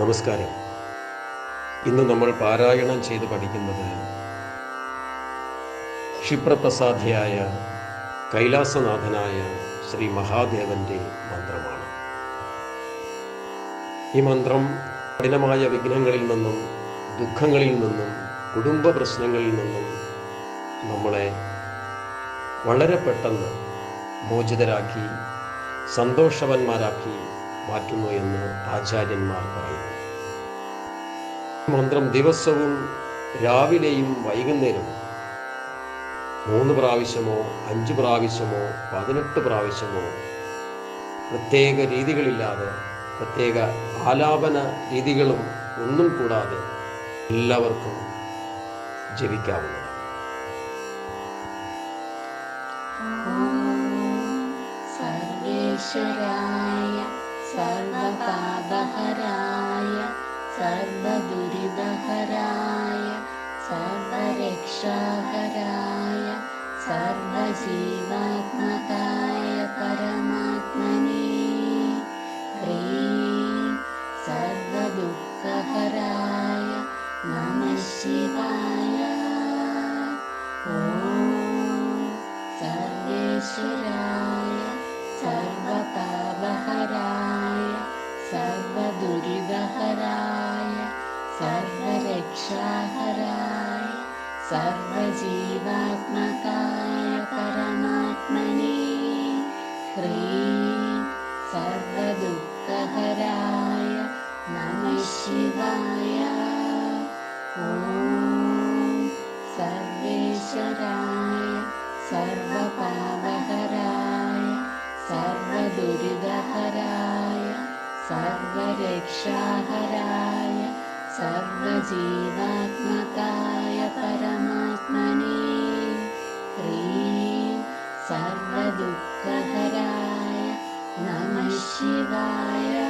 നമസ്കാരം. ഇന്ന് നമ്മൾ പാരായണം ചെയ്ത് പഠിക്കുന്നത് ക്ഷിപ്രപ്രസാദിയായ കൈലാസനാഥനായ ശ്രീ മഹാദേവന്റെ മന്ത്രമാണ്. ഈ മന്ത്രം കഠിനമായ വിഘ്നങ്ങളിൽ നിന്നും ദുഃഖങ്ങളിൽ നിന്നും കുടുംബ പ്രശ്നങ്ങളിൽ നിന്നും നമ്മളെ വളരെ പെട്ടെന്ന് മോചിതരാക്കി സന്തോഷവന്മാരാക്കി മാറ്റുന്നു എന്ന് ആചാര്യന്മാർ പറയുന്നു. മന്ത്രം ദിവസവും രാവിലെയും വൈകുന്നേരവും. മൂന്ന് പ്രാവശ്യമോ അഞ്ച് പ്രാവശ്യമോ പതിനെട്ട് പ്രാവശ്യമോ പ്രത്യേക രീതികളില്ലാതെ പ്രത്യേക ആലാപന രീതികളും ഒന്നും കൂടാതെ എല്ലാവർക്കും ജപിക്കാവുന്നതാണ്. സർവേശ്വരായ സർവപാപഹരായ सर्वदुरिदहराय दुरिदहराय सर्वाहराय सर्वजीवात्मकाय परमात्मने ह्रीं सर्वदुःखहराय नमः शिवाय। ॐ सर्वेश्वराय सर्वपावहराय सर्वदुरिदहराय सर्वरक्षाहराय सर्वजीवात्मकाय शिवाय